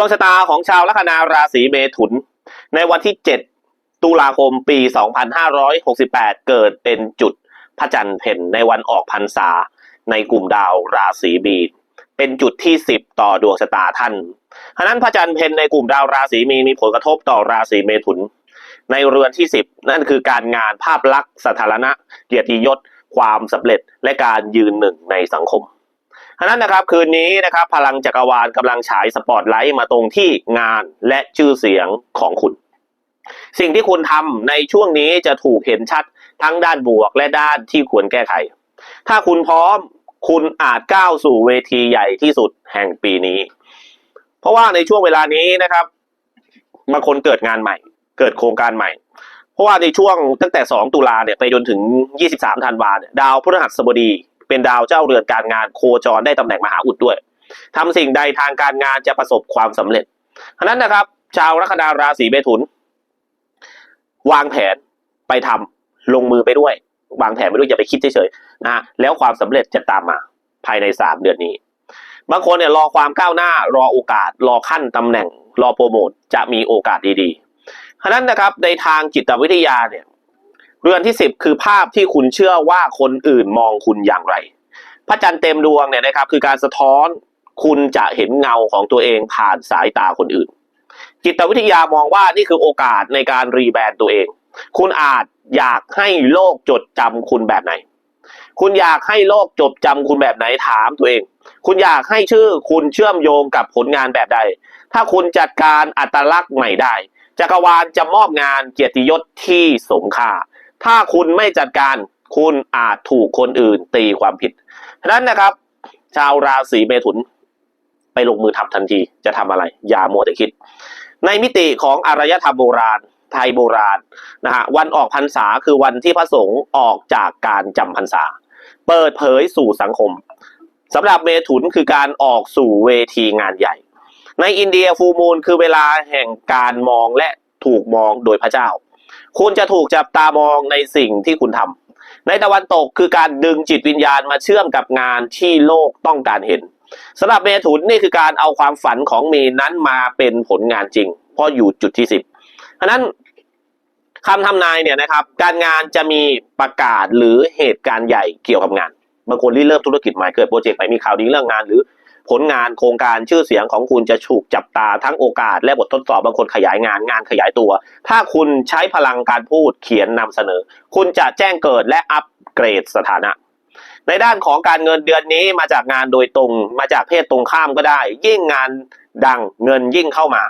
วงชะตาของชาวลัคนาราศีเมถุน ในวันที่ 7 ตุลาคมปี 2568 เกิดเป็นจุดพระจันทร์เพ็ญในวันออกพรรษาในกลุ่มดาวราศีมีนเป็นจุดที่ 10 ต่อดวงชะตาท่านฉะนั้นพระจันทร์เพ็ญในกลุ่มดาวราศีมีนมีผลกระทบต่อราศีเมถุน ในเรือนที่ 10 นั่นคือการงานภาพลักษณ์สถานะเกียรติยศความสำเร็จและการยืนหนึ่งในสังคม ฉะนั้นนะครับคืนนี้นะครับพลังจักรวาลกำลังฉายสปอตไลท์มาตรงที่งานและชื่อเสียงของคุณ สิ่งที่คุณทำในช่วงนี้จะถูกเห็นชัดทั้งด้านบวกและด้านที่ควรแก้ไข ถ้าคุณพร้อมคุณอาจก้าวสู่เวทีใหญ่ที่สุดแห่งปีนี้ เพราะว่าในช่วงเวลานี้นะครับบางคนเกิดงานใหม่ เกิดโครงการใหม่ เพราะว่าในช่วงตั้งแต่ 2 ตุลาเนี่ยไปจนถึง 23 ธันวาเนี่ยดาวพฤหัสบดี เป็นดาวเจ้าเรือนการงานโคจรได้ตำแหน่งมหาอุดด้วยทำสิ่งใดทางการงานจะประสบความสำเร็จฉะนั้นนะครับ ชาวลัคนาราศีเมถุน วางแผนไปทำลงมือไปด้วย วางแผนไปด้วยอย่าไปคิดเฉยๆนะฮะแล้วความสำเร็จจะตามมาภายในสามเดือนนี้ บางคนเนี่ยรอความก้าวหน้ารอโอกาส รอขั้นตำแหน่ง รอโปรโมทจะมีโอกาสดีๆฉะนั้นนะครับในทางจิตวิทยาเนี่ย เรือนที่สิบคือภาพที่คุณเชื่อว่าคนอื่นมองคุณอย่างไร พระจันทร์เต็มดวงเนี่ยนะครับ คือการสะท้อนคุณจะเห็นเงาของตัวเองผ่านสายตาคนอื่น จิตวิทยามองว่านี่คือโอกาสในการรีแบรนด์ตัวเอง คุณอาจอยากให้โลกจดจำคุณแบบไหน คุณอยากให้โลกจดจำคุณแบบไหนถามตัวเอง คุณอยากให้ชื่อคุณเชื่อมโยงกับผลงานแบบใด ถ้าคุณจัดการอัตลักษณ์ใหม่ได้จักรวาลจะมอบงานเกียรติยศที่สมค่า ถ้าคุณไม่จัดการคุณอาจถูกคนอื่นตีความผิดฉะนั้นนะครับ ชาวราศีเมถุน ไปลงมือทำทันทีจะทำอะไร อย่ามัวแต่คิด ในมิติของอารยธรรมโบราณ ไทยโบราณนะฮะวันออกพรรษาคือวันที่พระสงฆ์ออกจากการจำพรรษา เปิดเผยสู่สังคมสำหรับเมถุนคือการออกสู่เวทีงานใหญ่ ในอินเดียฟูมูลคือเวลาแห่งการมองและถูกมองโดยพระเจ้า คุณจะถูกจับตามองในสิ่งที่คุณทำในตะวันตกคือการดึงจิตวิญญาณมาเชื่อมกับงานที่โลกต้องการเห็นสำหรับเมถุนนี่คือการเอาความฝันของมีนั้นมาเป็นผลงานจริงเพราะอยู่จุดที่สิบฉะนั้นคำทำนายเนี่ยนะครับ การงานจะมีประกาศหรือเหตุการณ์ใหญ่เกี่ยวกับงานบางคนที่เริ่มธุรกิจใหม่เกิดโปรเจกต์ใหม่มีข่าวดีเรื่องงานหรือ ผลงานโครงการชื่อเสียงของคุณจะถูกจับตาทั้งโอกาส และบททดสอบบางคนขยายงานงานขยายตัว ถ้าคุณใช้พลังการพูดเขียนนำเสนอ คุณจะแจ้งเกิดและอัปเกรดสถานะในด้านของการเงินเดือนนี้มาจากงานโดยตรงมาจากเพศตรงข้ามก็ได้ ยิ่งงานดังเงินยิ่งเข้ามา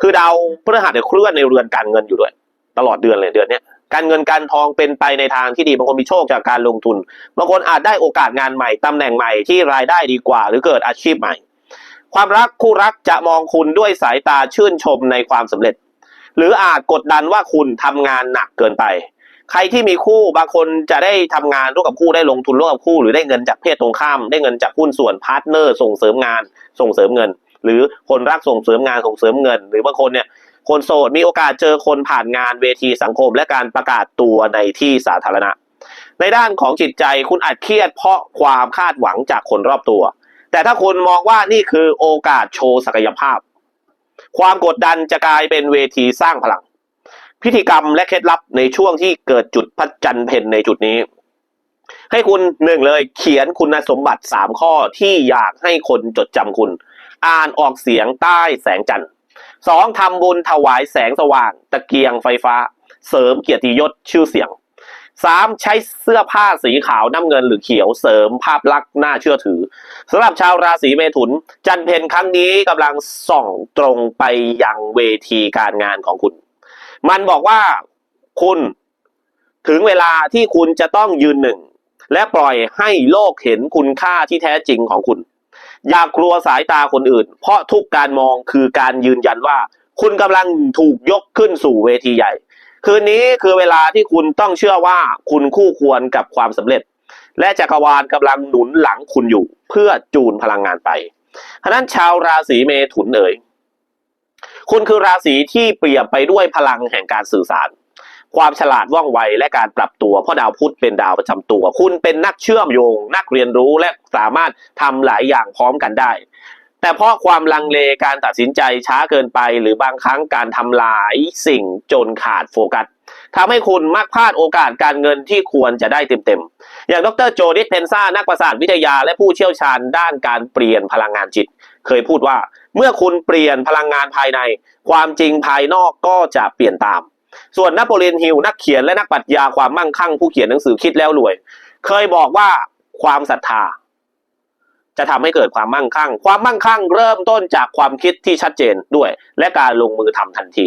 คือดาวพฤหัสเนี่ยเคลื่อนในเรือนการเงินอยู่ด้วย ตลอดเดือนเลยเดือนนี้ การเงินการทองเป็นไปในทางที่ดีบางคนมีโชคจากการลงทุนบางคนอาจได้โอกาสงานใหม่ตำแหน่งใหม่ที่รายได้ดีกว่า หรือเกิดอาชีพใหม่ ความรักคู่รักจะมองคุณด้วยสายตาชื่นชมในความสำเร็จ หรืออาจกดดันว่าคุณทำงานหนักเกินไป ใครที่มีคู่บางคนจะได้ทำงานร่วมกับคู่ได้ลงทุนร่วมกับคู่ หรือได้เงินจากเพศตรงข้าม ได้เงินจากหุ้นส่วนพาร์ทเนอร์ ส่งเสริมงาน ส่งเสริมเงิน หรือคนรักส่งเสริมงานส่งเสริมเงิน หรือบางคนเนี่ย คนโสดมีโอกาสเจอคนผ่านงานเวทีสังคม และการประกาศตัวในที่สาธารณะ ในด้านของจิตใจคุณอาจเครียดเพราะความคาดหวังจากคนรอบตัว แต่ถ้าคุณมองว่านี่คือโอกาสโชว์ศักยภาพ ความกดดันจะกลายเป็นเวทีสร้างพลัง พิธีกรรมและเคล็ดลับในช่วงที่เกิดจุดพระจันเพนในจุดนี้ ให้คุณหนึ่งเลยเขียนคุณสมบัติสามข้อที่อยากให้คนจดจำคุณ อ่านออกเสียงใต้แสงจันทร์ สองทำบุญถวายแสงสว่าง ตะเกียงไฟฟ้า เสริมเกียรติยศชื่อเสียงสามใช้เสื้อผ้าสีขาวน้ำเงินหรือเขียวเสริมภาพลักษณ์น่าเชื่อถือสำหรับชาวราศีเมถุน จันเพนครั้งนี้กำลังส่องตรงไปยังเวทีการงานของคุณ มันบอกว่าคุณถึงเวลาที่คุณจะต้องยืนหนึ่ง และปล่อยให้โลกเห็นคุณค่าที่แท้จริงของคุณ อย่ากลัวสายตาคนอื่น เพราะทุกการมองคือการยืนยันว่า คุณกำลังถูกยกขึ้นสู่เวทีใหญ่ คืนนี้คือเวลาที่คุณต้องเชื่อว่าคุณคู่ควรกับความสำเร็จ และจักรวาลกำลังหนุนหลังคุณอยู่ เพื่อจูนพลังงานไปฉะนั้นชาวราศีเมถุนเอ่ยคุณคือราศีที่เปรียบไปด้วยพลังแห่งการสื่อสาร ความฉลาดว่องไวและการปรับตัวเพราะดาวพุธเป็นดาวประจำตัว คุณเป็นนักเชื่อมโยง นักเรียนรู้และสามารถทำหลายอย่างพร้อมกันได้ แต่เพราะความลังเลการตัดสินใจช้าเกินไป หรือบางครั้งการทำลายสิ่งจนขาดโฟกัสทำให้คุณมักพลาดโอกาสการเงินที่ควรจะได้เต็มๆ อย่างดรโจดิสเพนซ่านักประสาทวิทยาและผู้เชี่ยวชาญด้านการเปลี่ยนพลังงานจิต เคยพูดว่า เมื่อคุณเปลี่ยนพลังงานภายใน ความจริงภายนอกก็จะเปลี่ยนตาม ส่วนนโปเลียนฮิลนักเขียนและนักปรัชญาความมั่งคั่งผู้เขียนหนังสือคิดแล้วรวย เคยบอกว่าความศรัทธา จะทำให้เกิดความมั่งคั่ง ความมั่งคั่งเริ่มต้นจากความคิดที่ชัดเจนด้วย และการลงมือทำทันที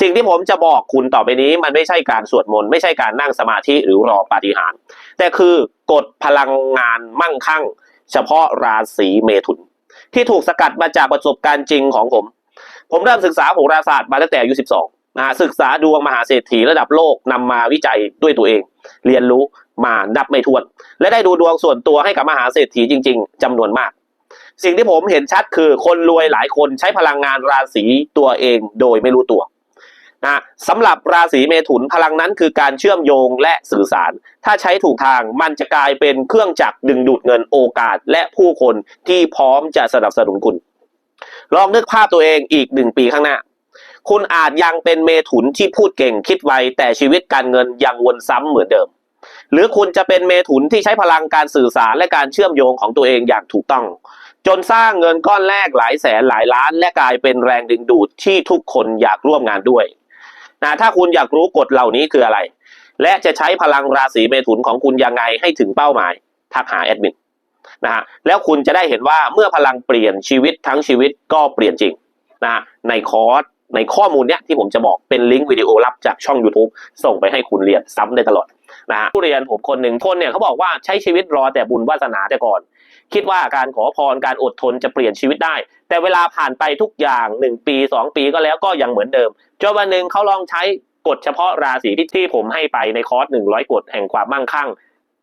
สิ่งที่ผมจะบอกคุณต่อไปนี้มันไม่ใช่การสวดมนต์ไม่ใช่การนั่งสมาธิหรือรอปาฏิหาริย์แต่คือกฎพลังงานมั่งคั่ง เฉพาะราศีเมถุน ที่ถูกสกัดมาจากประสบการณ์จริงของผม ผมเริ่มศึกษาโหราศาสตร์มาตั้งแต่อายุ12 นะฮะศึกษาดวงมหาเศรษฐีระดับโลกนำมาวิจัยด้วยตัวเอง เรียนรู้มานับไม่ถ้วน และได้ดูดวงส่วนตัวให้กับมหาเศรษฐีจริง ๆจำนวนมาก สิ่งที่ผมเห็นชัดคือคนรวยหลายคนใช้พลังงานราศีตัวเองโดยไม่รู้ตัวนะสำหรับราศีเมถุนพลังนั้นคือการเชื่อมโยงและสื่อสาร ถ้าใช้ถูกทางมันจะกลายเป็นเครื่องจักรดึงดูดเงินโอกาสและผู้คนที่พร้อมจะสนับสนุนคุณ ลองนึกภาพตัวเองอีกหนึ่งปีข้างหน้า คุณอาจยังเป็นเมถุนที่พูดเก่งคิดไวแต่ชีวิตการเงินยังวนซ้ำเหมือนเดิม หรือคุณจะเป็นเมถุนที่ใช้พลังการสื่อสารและการเชื่อมโยงของตัวเองอย่างถูกต้อง จนสร้างเงินก้อนแรกหลายแสนหลายล้าน และกลายเป็นแรงดึงดูดที่ทุกคนอยากร่วมงานด้วยนะถ้าคุณอยากรู้กฎเหล่านี้คืออะไร และจะใช้พลังราศีเมถุนของคุณยังไงให้ถึงเป้าหมายทักหาแอดมินนะฮะแล้วคุณจะได้เห็นว่าเมื่อพลังเปลี่ยนชีวิตทั้งชีวิตก็เปลี่ยนจริงนะฮะในคอร์ส ในข้อมูลเนี้ยที่ผมจะบอกเป็นลิงก์วิดีโอลับจากช่อง YouTube ส่งไปให้คุณเรียนซ้ำได้ตลอดนะฮะผู้เรียนผมคนหนึ่งคนเนี่ยเขาบอกว่าใช้ชีวิตรอแต่บุญวาสนาแต่ก่อน คิดว่าการขอพรการอดทนจะเปลี่ยนชีวิตได้ แต่เวลาผ่านไปทุกอย่างหนึ่งปีสองปีก็แล้วก็ยังเหมือนเดิมจนวันหนึ่งเขาลองใช้กฎเฉพาะราศีที่ที่ผมให้ไปในคอร์สหนึ่งร้อยกฎแห่งความมั่งคั่ง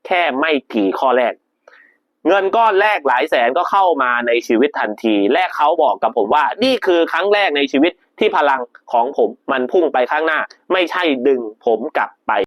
แค่ไม่กี่ข้อแรก เงินก้อนแรกหลายแสนก็เข้ามาในชีวิตทันที และเขาบอกกับผมว่า นี่คือครั้งแรกในชีวิต ที่พลังของผมมันพุ่งไปข้างหน้าไม่ใช่ดึงผมกลับไป